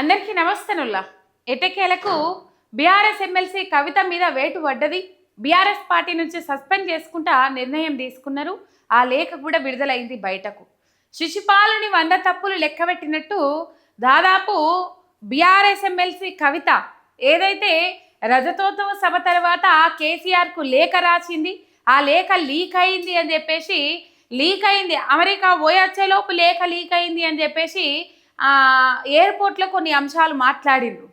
అందరికీ నమస్తనుల్లా. ఎటకేలకు BRS MLC కవిత మీద వేటు పడ్డది. బీఆర్ఎస్ పార్టీ నుంచి సస్పెండ్ చేసుకుంటా నిర్ణయం తీసుకున్నారు. ఆ లేఖ కూడా విడుదలైంది బయటకు. శిశుపాలుని వంద తప్పులు లెక్కబెట్టినట్టు దాదాపు బీఆర్ఎస్ ఎమ్మెల్సీ కవిత ఏదైతే రజతోత్సవ సభ తర్వాత కేసీఆర్కు లేఖ రాసింది ఆ లేఖ లీక్ అయింది అని చెప్పేసి లీక్ అయింది. అమెరికా పోయొచ్చేలోపు లేఖ లీక్ అయింది అని చెప్పేసి ఎయిర్పోర్ట్లో కొన్ని అంశాలు మాట్లాడిండ్రు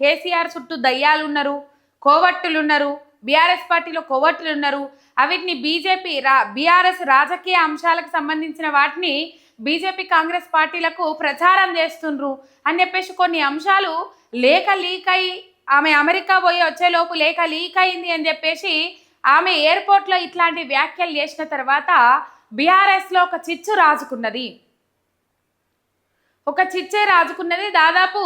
కేసీఆర్ చుట్టూ దయ్యాలు ఉన్నారు కోవట్టులు ఉన్నారు బీఆర్ఎస్ పార్టీలో కోవట్టులు ఉన్నారు అవిటిని బీజేపీ రా బీఆర్ఎస్ రాజకీయ అంశాలకు సంబంధించిన వాటిని బీజేపీ కాంగ్రెస్ పార్టీలకు ప్రచారం చేస్తుండ్రు అని చెప్పేసి కొన్ని అంశాలు లేఖ లీక్ అయి ఆమె అమెరికా పోయి వచ్చేలోపు లేఖ లీక్ అయింది అని చెప్పేసి ఆమె ఎయిర్పోర్ట్లో ఇట్లాంటి వ్యాఖ్యలు చేసిన తర్వాత బీఆర్ఎస్లో ఒక చిచ్చు రాజుకున్నది. ఒక చిచ్చే రాజుకున్నది దాదాపు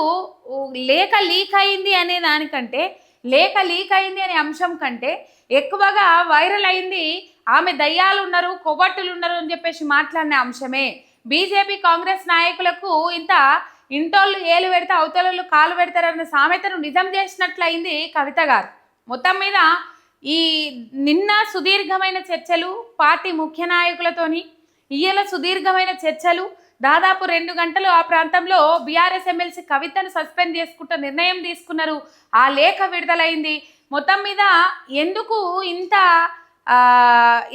లేఖ లీక్ అయింది అనే దానికంటే లేఖ లీక్ అయింది అనే అంశం కంటే ఎక్కువగా వైరల్ అయింది ఆమె దయ్యాలు ఉన్నారు కొవ్వట్టులు ఉన్నారు అని చెప్పేసి మాట్లాడిన అంశమే. బీజేపీ కాంగ్రెస్ నాయకులకు ఇంత ఇంటోళ్ళు ఏలు పెడితే అవతలలు కాలు పెడతారన్న సామెతను నిజం చేసినట్లయింది కవిత గారు. మొత్తం మీద ఈ నిన్న సుదీర్ఘమైన చర్చలు పార్టీ ముఖ్య నాయకులతోని ఇయ్యల సుదీర్ఘమైన చర్చలు దాదాపు రెండు గంటలు ఆ ప్రాంతంలో బీఆర్ఎస్ ఎమ్మెల్సీ కవితను సస్పెండ్ చేసుకుంటూ నిర్ణయం తీసుకున్నారు. ఆ లేఖ విడుదలైంది. మొత్తం మీద ఎందుకు ఇంత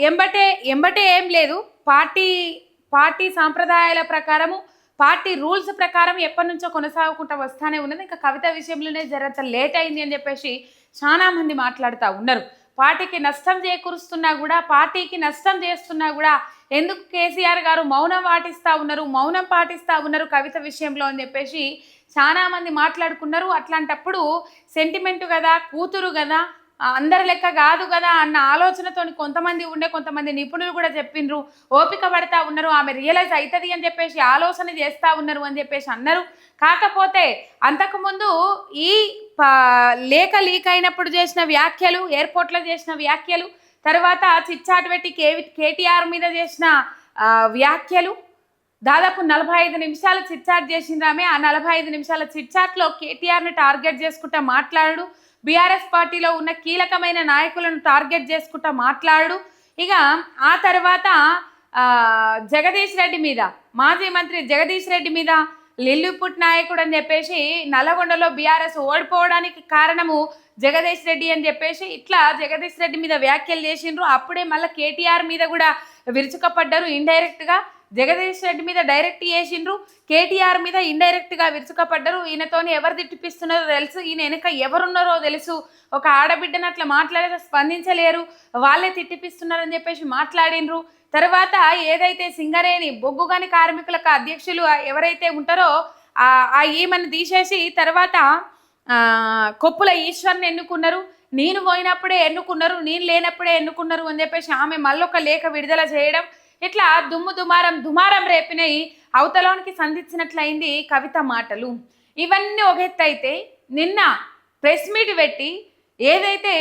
ఎంబటే ఎంబటే ఏం లేదు. పార్టీ పార్టీ సాంప్రదాయాల ప్రకారము పార్టీ రూల్స్ ప్రకారం ఎప్పటి నుంచో కొనసాగుకుంటూ వస్తానే ఉన్నది. ఇంకా కవిత విషయంలోనే జరంత లేట్ అయింది అని చెప్పేసి చాలామంది మాట్లాడుతూ ఉన్నారు. పార్టీకి నష్టం చేకూరుస్తున్నా కూడా పార్టీకి నష్టం చేస్తున్నా కూడా ఎందుకు కేసీఆర్ గారు మౌనం పాటిస్తూ ఉన్నారు మౌనం పాటిస్తూ ఉన్నారు కవిత విషయంలో అని చెప్పేసి చాలా మంది మాట్లాడుకున్నారు. అట్లాంటప్పుడు సెంటిమెంట్ కదా కూతురు కదా అందరి లెక్క కాదు కదా అన్న ఆలోచనతోని కొంతమంది ఉండే కొంతమంది నిపుణులు కూడా చెప్పిండ్రు ఓపిక పడతా ఉన్నారు ఆమె రియలైజ్ అవుతుంది అని చెప్పేసి ఆలోచన చేస్తూ ఉన్నారు అని చెప్పేసి అన్నారు. కాకపోతే అంతకుముందు ఈ ప- లేఖ లీక్ అయినప్పుడు చేసిన వ్యాఖ్యలు ఎయిర్పోర్ట్లో చేసిన వ్యాఖ్యలు తర్వాత చిచ్చాటు పెట్టి కే కేటీఆర్ మీద చేసిన వ్యాఖ్యలు. దాదాపు నలభై ఐదు నిమిషాలు చిట్చాట్ చేసిందామే ఆ నలభై ఐదు నిమిషాల చిట్చాట్లో కేటీఆర్ని టార్గెట్ చేసుకుంటా మాట్లాడు. బీఆర్ఎస్ పార్టీలో ఉన్న కీలకమైన నాయకులను టార్గెట్ చేసుకుంటా మాట్లాడు. ఇక ఆ తర్వాత జగదీష్ రెడ్డి మీద మాజీ మంత్రి జగదీష్ రెడ్డి మీద లిల్లుపుట్ నాయకుడు అని చెప్పేసి నల్లగొండలో బీఆర్ఎస్ ఓడిపోవడానికి కారణము జగదీష్ రెడ్డి అని చెప్పేసి ఇట్లా జగదీష్ రెడ్డి మీద వ్యాఖ్యలు చేసిండ్రు. అప్పుడే మళ్ళీ కేటీఆర్ మీద కూడా విరుచుకపడ్డారు ఇండైరెక్ట్గా జగదీష్ రెడ్డి మీద డైరెక్ట్ చేసిండ్రు. కేటీఆర్ మీద ఇండైరెక్ట్గా విరుచుకపడ్డారు. ఈయనతోని ఎవరు తిట్టిపిస్తున్నారో తెలుసు. ఈయన వెనక ఎవరున్నారో తెలుసు. ఒక ఆడబిడ్డను అట్లా మాట్లాడే స్పందించలేరు. వాళ్ళే తిట్టిపిస్తున్నారని చెప్పేసి మాట్లాడిండ్రు. తర్వాత ఏదైతే సింగరేణి బొగ్గుగని కార్మికులకు అధ్యక్షులు ఎవరైతే ఉంటారో ఆ ఈమెను తీసేసి తర్వాత కొప్పుల ఈశ్వర్ని ఎన్నుకున్నారు? నేను పోయినప్పుడే ఎన్నుకున్నారు నేను లేనప్పుడే ఎన్నుకున్నారు అని చెప్పేసి ఆమె మళ్ళొక లేఖ విడుదల చేయడం ఇట్లా దుమ్ము దుమారం దుమారం రేపినాయి అవతలోనికి సంధించినట్లయింది కవిత మాటలు. ఇవన్నీ ఒక ఎత్తు అయితే నిన్న ప్రెస్ మీట్ పెట్టి ఏదైతే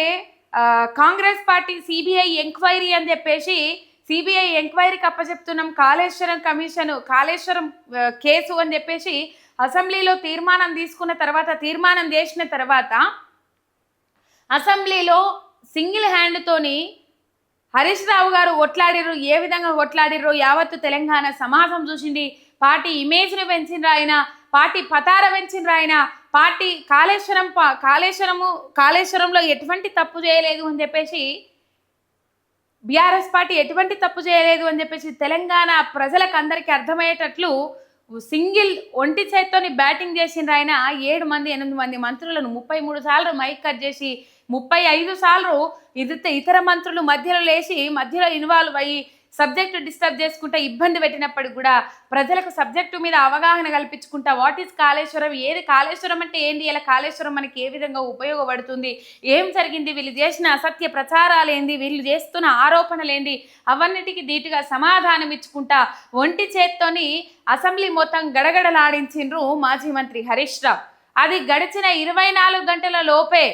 కాంగ్రెస్ పార్టీ సిబిఐ ఎంక్వైరీ అని చెప్పేసి సిబిఐ ఎంక్వైరీకి అప్పచెప్తున్నాం కాళేశ్వరం కమిషన్ కాళేశ్వరం కేసు అని చెప్పేసి అసెంబ్లీలో తీర్మానం తీసుకున్న తర్వాత తీర్మానం చేసిన తర్వాత అసెంబ్లీలో సింగిల్ హ్యాండ్తోని హరీష్ రావు గారు కొట్లాడిర్రు ఏ విధంగా కొట్లాడిర్రు యావత్తు తెలంగాణ సమాజం చూసింది. పార్టీ ఇమేజ్ని పెంచిండ్రు ఆయన పార్టీ పతార పెంచిండ్రు ఆయన పార్టీ కాళేశ్వరం కాళేశ్వరము కాళేశ్వరంలో ఎటువంటి తప్పు చేయలేదు అని చెప్పేసి బీఆర్ఎస్ పార్టీ ఎటువంటి తప్పు చేయలేదు అని చెప్పేసి తెలంగాణ ప్రజలకు అందరికీ అర్థమయ్యేటట్లు సింగిల్ ఒంటి చేత్తోని బ్యాటింగ్ చేసిన ఆయన. ఏడు మంది ఎనిమిది మంది మంత్రులను ముప్పై మూడు సార్లు మైక్ కట్ చేసి ముప్పై ఐదు సార్లు ఇది ఇతర మంత్రులు మధ్యలో లేచి మధ్యలో ఇన్వాల్వ్ అయ్యి సబ్జెక్టు డిస్టర్బ్ చేసుకుంటా ఇబ్బంది పెట్టినప్పటికి కూడా ప్రజలకు సబ్జెక్టు మీద అవగాహన కల్పించుకుంటా వాట్ ఈస్ కాళేశ్వరం ఏది కాళేశ్వరం అంటే ఏంటి ఇలా కాళేశ్వరం మనకి ఏ విధంగా ఉపయోగపడుతుంది ఏం జరిగింది వీళ్ళు చేసిన అసత్య ప్రచారాలు ఏంది వీళ్ళు చేస్తున్న ఆరోపణలు ఏంది అవన్నిటికీ ధీటుగా సమాధానం ఇచ్చుకుంటా ఒంటి చేత్తోని అసెంబ్లీ మొత్తం గడగడలాడించిండ్రు మాజీ మంత్రి హరీష్ రావు. అది గడిచిన ఇరవై నాలుగు గంటల లోపే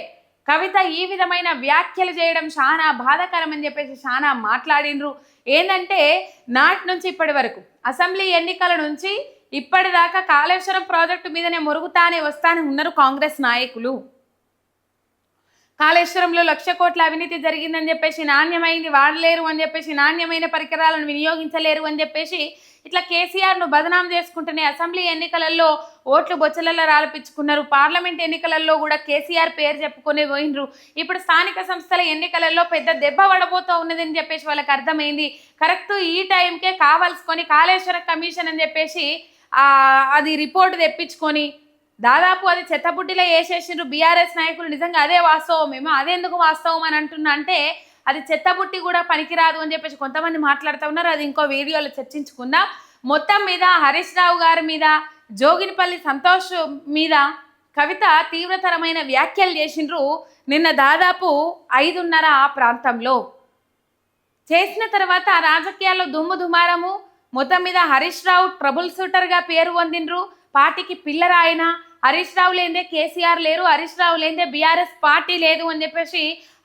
కవిత ఈ విధమైన వ్యాఖ్యలు చేయడం చాలా బాధాకరం అని చెప్పేసి చాలా మాట్లాడిండ్రు. ఏంటంటే నాటి నుంచి ఇప్పటి వరకు అసెంబ్లీ ఎన్నికల నుంచి ఇప్పటిదాకా కాళేశ్వరం ప్రాజెక్టు మీదనే మురుగుతానే వస్తానే ఉన్నారు కాంగ్రెస్ నాయకులు. కాళేశ్వరంలో లక్ష కోట్ల అవినీతి జరిగిందని చెప్పేసి నాణ్యమైంది వాడలేరు అని చెప్పేసి నాణ్యమైన పరికరాలను వినియోగించలేరు అని చెప్పేసి ఇట్లా కేసీఆర్ను బదనాం చేసుకుంటూనే అసెంబ్లీ ఎన్నికలలో ఓట్లు బొచ్చలలో రాలపించుకున్నారు. పార్లమెంట్ ఎన్నికలలో కూడా కేసీఆర్ పేరు చెప్పుకొని పోయినరు. ఇప్పుడు స్థానిక సంస్థల ఎన్నికలలో పెద్ద దెబ్బ పడబోతూ ఉన్నదని చెప్పేసి వాళ్ళకి అర్థమైంది. కరెక్ట్ ఈ టైంకే కావాల్సుకొని కాళేశ్వర కమిషన్ అని చెప్పేసి అది రిపోర్ట్ తెప్పించుకొని దాదాపు అది చెత్తబుడ్డిలో వేసేసిండ్రు. బీఆర్ఎస్ నాయకులు నిజంగా అదే వాస్తవం. మేము అదేందుకు వాస్తవం అని అంటున్నా అంటే అది చెత్తబుట్టి కూడా పనికిరాదు అని చెప్పేసి కొంతమంది మాట్లాడుతూ ఉన్నారు. అది ఇంకో వీడియోలో చర్చించుకుందాం. మొత్తం మీద హరీష్ రావు గారి మీద జోగినిపల్లి సంతోష్ మీద కవిత తీవ్రతరమైన వ్యాఖ్యలు చేసిండ్రు. నిన్న దాదాపు ఐదున్నర ఆ ప్రాంతంలో. చేసిన తర్వాత రాజకీయాల్లో దుమ్ము దుమారము. మొత్తం మీద హరీష్ రావు ట్రబుల్ షూటర్గా పేరు పొందిండ్రు. పార్టీకి పిల్లరాయన హరీష్ రావు లేదే కేసీఆర్ లేరు హరీష్ రావు లేదే బీఆర్ఎస్ పార్టీ లేదు అని చెప్పేసి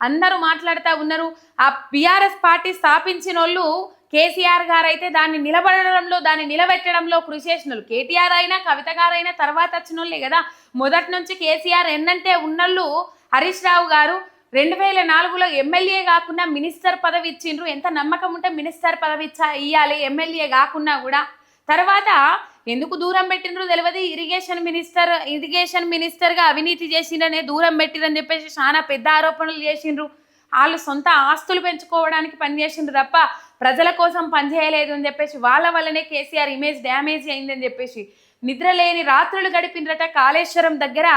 అందరూ మాట్లాడుతూ ఉన్నారు. ఆ బీఆర్ఎస్ పార్టీ స్థాపించిన వాళ్ళు కేసీఆర్ గారు అయితే దాన్ని నిలబడడంలో దాన్ని నిలబెట్టడంలో కృషి చేసిన వాళ్ళు కేటీఆర్ అయినా కవిత గారైనా తర్వాత వచ్చిన వాళ్ళే కదా. మొదటి నుంచి కేసీఆర్ ఎన్నంటే ఉన్నళ్ళు హరీష్ రావు గారు. రెండు వేల నాలుగులో ఎమ్మెల్యే కాకుండా మినిస్టర్ పదవి ఇచ్చిండ్రు. ఎంత నమ్మకం ఉంటే మినిస్టర్ పదవి ఇచ్చా ఇయ్యాలి ఎమ్మెల్యే కాకున్నా కూడా. తర్వాత ఎందుకు దూరం పెట్టిండ్రు తెలియదు ఇరిగేషన్ మినిస్టర్ ఇరిగేషన్ మినిస్టర్గా అవినీతి చేసిండనే దూరం పెట్టిరని చెప్పేసి చాలా పెద్ద ఆరోపణలు చేసిండ్రు. వాళ్ళు సొంత ఆస్తులు పెంచుకోవడానికి పనిచేసిండ్రు తప్ప ప్రజల కోసం పనిచేయలేదు అని చెప్పేసి వాళ్ళ వల్లనే కేసీఆర్ ఇమేజ్ డ్యామేజ్ అయిందని చెప్పేసి నిద్రలేని రాత్రులు గడిపిండ్రట కాళేశ్వరం దగ్గర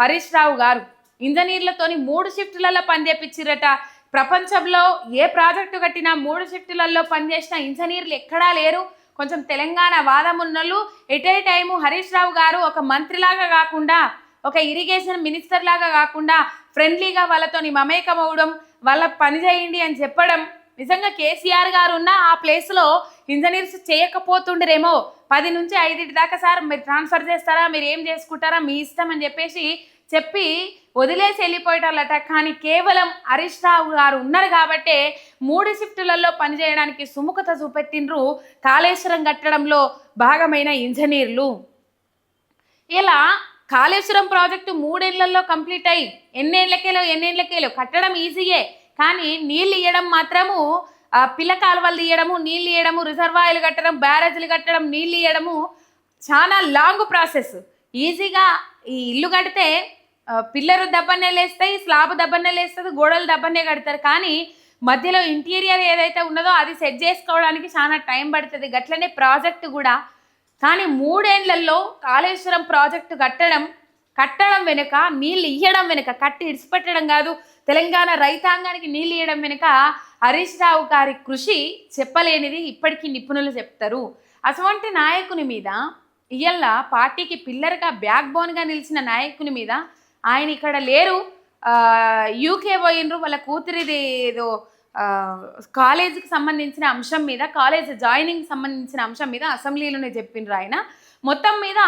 హరీష్ రావు గారు. ఇంజనీర్లతోని మూడు షిఫ్టులలో పనిచేపించిరట ప్రపంచంలో ఏ ప్రాజెక్టు కట్టినా మూడు షిఫ్టులలో పనిచేసిన ఇంజనీర్లు ఎక్కడా లేరు. కొంచెం తెలంగాణ వాదం ఉన్నోళ్ళు ఎట్ టైము హరీష్ రావు గారు ఒక మంత్రిలాగా కాకుండా ఒక ఇరిగేషన్ మినిస్టర్ లాగా కాకుండా ఫ్రెండ్లీగా వాళ్ళతోని మమేకం అవ్వడం వాళ్ళ పని చేయండి అని చెప్పడం నిజంగా కేసీఆర్ గారు ఉన్న ఆ ప్లేస్లో ఇంజనీర్స్ చేయకపోతుండరేమో. పది నుంచి ఐదింటి దాకా సార్ మీరు ట్రాన్స్ఫర్ చేస్తారా మీరు ఏం చేసుకుంటారా మీ ఇష్టం అని చెప్పేసి చెప్పి వదిలేసి వెళ్ళిపోయేటోళ్ళట కానీ కేవలం హరీష్ రావు గారు ఉన్నారు కాబట్టే మూడు షిఫ్టులలో పనిచేయడానికి సుముఖత చూపెట్టిండ్రు కాళేశ్వరం కట్టడంలో భాగమైన ఇంజనీర్లు. ఇలా కాళేశ్వరం ప్రాజెక్టు మూడేళ్ళలో కంప్లీట్ అయ్యి ఎన్నేళ్ళకేలో ఎన్నేళ్ళకేలో కట్టడం ఈజీయే. కానీ నీళ్ళు ఇవ్వడం మాత్రము పిల్ల కాలువలు తీయడము నీళ్ళు ఇవ్వడము రిజర్వాయర్లు కట్టడం బ్యారేజ్లు కట్టడం నీళ్ళు ఇవ్వడము చాలా లాంగ్ ప్రాసెస్. ఈజీగా ఈ ఇల్లు కడితే పిల్లరు దబ్బన్నే లేస్తాయి స్లాబ్ దబ్బన్నే లేస్తుంది గోడలు దబ్బన్నే కడతారు. కానీ మధ్యలో ఇంటీరియర్ ఏదైతే ఉన్నదో అది సెట్ చేసుకోవడానికి చాలా టైం పడుతుంది. గట్లనే ప్రాజెక్ట్ కూడా. కానీ మూడేళ్ళలో కాళేశ్వరం ప్రాజెక్టు కట్టడం కట్టడం వెనుక నీళ్ళు ఇయ్యడం వెనుక కట్టి ఇడిచిపెట్టడం కాదు తెలంగాణ రైతాంగానికి నీళ్ళు ఇవ్వడం వెనుక హరీష్ రావు గారి కృషి చెప్పలేనిది ఇప్పటికీ నిపుణులు చెప్తారు. అటువంటి నాయకుని మీద ఇయ్యల్లా పార్టీకి పిల్లర్గా బ్యాక్ బోన్గా నిలిచిన నాయకుని మీద ఆయన ఇక్కడ లేరు. యూకే పోయినరు వాళ్ళ కూతురిది ఏదో కాలేజీకి సంబంధించిన అంశం మీద కాలేజ్ జాయినింగ్ సంబంధించిన అంశం మీద అసెంబ్లీలోనే చెప్పిండ్రు ఆయన. మొత్తం మీద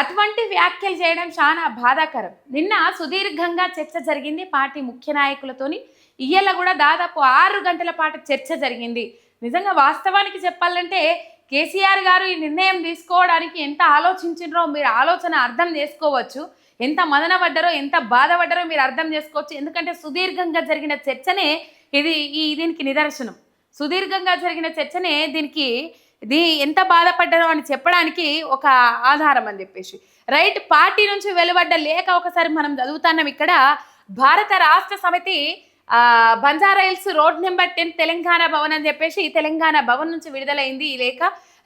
అటువంటి వ్యాఖ్యలు చేయడం చాలా బాధాకరం. నిన్న సుదీర్ఘంగా చర్చ జరిగింది పార్టీ ముఖ్య నాయకులతోని. ఇయ్యాల కూడా దాదాపు ఆరు గంటల పాటు చర్చ జరిగింది. నిజంగా వాస్తవానికి చెప్పాలంటే కేసీఆర్ గారు ఈ నిర్ణయం తీసుకోవడానికి ఎంత ఆలోచించిండ్రో మీరు ఆలోచన అర్థం చేసుకోవచ్చు. ఎంత మదన పడ్డారో ఎంత బాధపడ్డారో మీరు అర్థం చేసుకోవచ్చు. ఎందుకంటే సుదీర్ఘంగా జరిగిన చర్చనే ఇది ఈ దీనికి నిదర్శనం. సుదీర్ఘంగా జరిగిన చర్చనే దీనికి దీ ఎంత బాధపడ్డారో అని చెప్పడానికి ఒక ఆధారం అని చెప్పేసి. రైట్ పార్టీ నుంచి వెలువడ్డ లేఖ ఒకసారి మనం చదువుతున్నాం ఇక్కడ. Bharat Rashtra Samithi Banjara hills road number ten Telangana Bhavan అని చెప్పేసి తెలంగాణ భవన్ నుంచి విడుదలైంది ఈ లేఖ.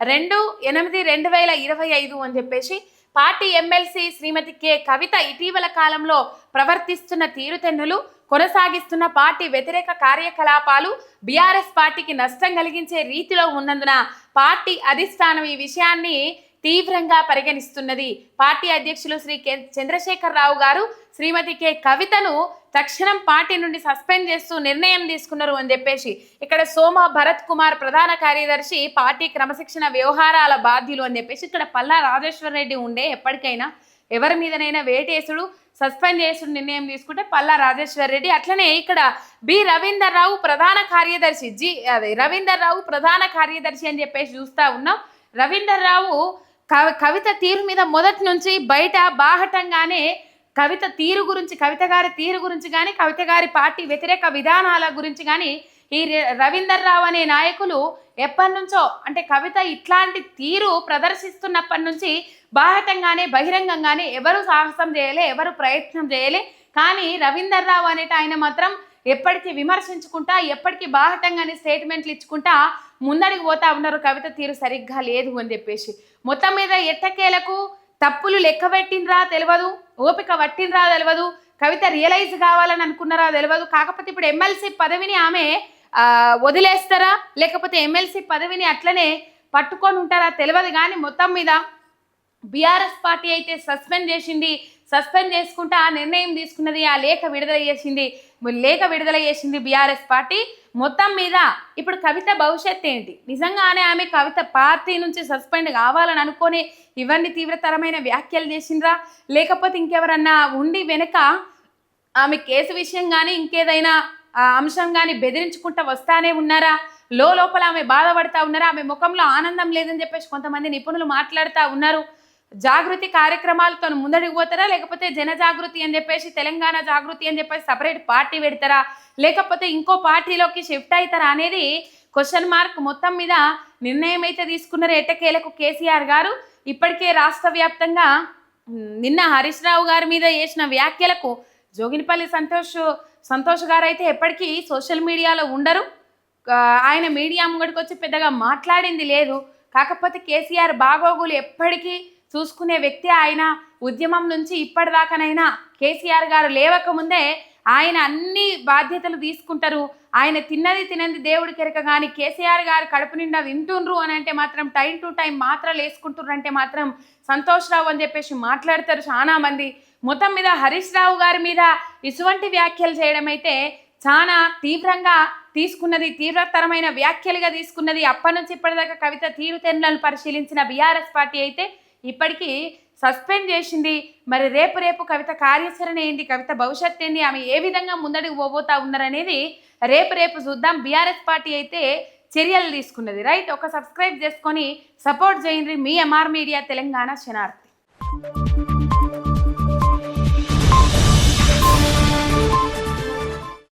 రెండు ఎనిమిది రెండు వేల ఇరవై ఐదు అని చెప్పేసి party MLC Srimathi K Kavitha ఇటీవల కాలంలో ప్రవర్తిస్తున్న తీరుతెన్నులు కొనసాగిస్తున్న పార్టీ వ్యతిరేక కార్యకలాపాలు బీఆర్ఎస్ పార్టీకి నష్టం కలిగించే రీతిలో ఉన్నందున పార్టీ అధిష్టానం ఈ విషయాన్ని తీవ్రంగా పరిగణిస్తున్నది. పార్టీ అధ్యక్షులు శ్రీ కె చంద్రశేఖర్ రావు గారు శ్రీమతి కె కవితను తక్షణం పార్టీ నుండి సస్పెండ్ చేస్తూ నిర్ణయం తీసుకున్నారు అని చెప్పేసి ఇక్కడ సోమ భరత్ కుమార్ ప్రధాన కార్యదర్శి పార్టీ క్రమశిక్షణ వ్యవహారాల బాధ్యులు అని చెప్పేసి ఇక్కడ పల్లా రాజేశ్వర్ రెడ్డి ఉండే ఎప్పటికైనా ఎవరి మీదనైనా వేటేసుడు సస్పెండ్ చేసుడు నిర్ణయం తీసుకుంటే పల్లా రాజేశ్వర్ రెడ్డి. అట్లనే ఇక్కడ బి రవీందర్ రావు ప్రధాన కార్యదర్శి జి అదే రవీందర్ రావు ప్రధాన కార్యదర్శి అని చెప్పేసి చూస్తా ఉన్నాం. రవీందర్ రావు కవి కవిత తీరు మీద మొదటి నుంచి బయట బాహటంగానే కవిత తీరు గురించి కవిత గారి తీరు గురించి కానీ కవిత గారి పార్టీ వ్యతిరేక విధానాల గురించి కానీ ఈ రవీందర్ రావు అనే నాయకులు ఎప్పటి నుంచో అంటే కవిత ఇట్లాంటి తీరు ప్రదర్శిస్తున్నప్పటి నుంచి బాహటంగానే బహిరంగంగానే ఎవరు సాహసం చేయలే ఎవరు ప్రయత్నం చేయలే. కానీ రవీందర్ రావు అనేట ఆయన మాత్రం ఎప్పటికీ విమర్శించుకుంటా ఎప్పటికీ బాహటంగానే స్టేట్మెంట్లు ఇచ్చుకుంటా ముందడికి పోతా ఉన్నారు. కవిత తీరు సరిగ్గా లేదు అని చెప్పేసి. మొత్తం మీద ఎట్టకేలకు తప్పులు లెక్క పెట్టినరా తెలియదు ఓపిక పట్టినరా తెలియదు కవిత రియలైజ్ కావాలని అనుకున్నారా తెలియదు కాకపోతే ఇప్పుడు ఎమ్మెల్సీ పదవిని ఆమె వదిలేస్తారా? లేకపోతే ఎమ్మెల్సీ పదవిని అట్లనే పట్టుకొని ఉంటారా తెలియదు కానీ మొత్తం మీద బీఆర్ఎస్ పార్టీ అయితే సస్పెండ్ చేసింది సస్పెండ్ చేసుకుంటా ఆ నిర్ణయం తీసుకున్నది ఆ లేఖ విడుదల చేసింది లేఖ విడుదల చేసింది బీఆర్ఎస్ పార్టీ. మొత్తం మీద ఇప్పుడు కవిత భవిష్యత్ ఏంటి? నిజంగానే ఆమె కవిత పార్టీ నుంచి సస్పెండ్ కావాలని అనుకొని ఇవన్నీ తీవ్రతరమైన వ్యాఖ్యలు చేసిండ్రా లేకపోతే ఇంకెవరన్నా ఉండి వెనక ఆమె కేసు విషయం కానీ ఇంకేదైనా అంశం కానీ బెదిరించుకుంటా వస్తానే ఉన్నారా? లో లోపల ఆమె బాధపడతా ఉన్నారా? ఆమె ముఖంలో ఆనందం లేదని చెప్పేసి కొంతమంది నిపుణులు మాట్లాడుతూ ఉన్నారు. జాగృతి కార్యక్రమాలతో ముందడికి పోతారా? లేకపోతే జన జాగృతి అని చెప్పేసి తెలంగాణ జాగృతి అని చెప్పేసి సపరేట్ పార్టీ పెడతారా? లేకపోతే ఇంకో పార్టీలోకి షిఫ్ట్ అవుతారా అనేది క్వశ్చన్ మార్క్ మొత్తం మీద నిర్ణయం అయితే తీసుకున్నారు ఎట్టకేలకు కేసీఆర్ గారు. ఇప్పటికే రాష్ట్ర వ్యాప్తంగా నిన్న హరీష్ రావు గారి మీద చేసిన వ్యాఖ్యలకు జోగినిపల్లి సంతోష్ సంతోష్ గారు అయితే ఎప్పటికీ సోషల్ మీడియాలో ఉండరు. ఆయన మీడియా ముంగడికి వచ్చి పెద్దగా మాట్లాడింది లేదు. కాకపోతే కేసీఆర్ బాగోగులు ఎప్పటికీ చూసుకునే వ్యక్తి ఆయన ఉద్యమం నుంచి ఇప్పటిదాకానైనా కేసీఆర్ గారు లేవకముందే ఆయన అన్ని బాధ్యతలు తీసుకుంటారు. ఆయన తిన్నది తినంది దేవుడి కెరక కానీ కేసీఆర్ గారు కడుపు నిండా వింటుండ్రు అని అంటే మాత్రం టైం టు టైం మాత్రలు వేసుకుంటుర్రు అంటే మాత్రం సంతోష్ రావు అని చెప్పేసి మాట్లాడతారు చాలా మంది. మొత్తం మీద హరీష్ రావు గారి మీద ఇటువంటి వ్యాఖ్యలు చేయడం అయితే చాలా తీవ్రంగా తీసుకున్నది తీవ్రతరమైన వ్యాఖ్యలుగా తీసుకున్నది. అప్పటి నుంచి ఇప్పటిదాకా కవిత తీరుతెన్నులను పరిశీలించిన బీఆర్ఎస్ పార్టీ అయితే ఇప్పటికీ సస్పెండ్ చేసింది. మరి రేపు రేపు కవిత కార్యాచరణ ఏంటి? కవిత భవిష్యత్ ఏంటి? ఆమె ఏ విధంగా ముందడుగు పోబోతా ఉన్నారనేది రేపు రేపు చూద్దాం. బీఆర్ఎస్ పార్టీ అయితే చర్యలు తీసుకున్నది. రైట్? ఒక సబ్స్క్రైబ్ చేసుకొని సపోర్ట్ చేయండి. మీ ఎంఆర్ మీడియా తెలంగాణ శనార్థి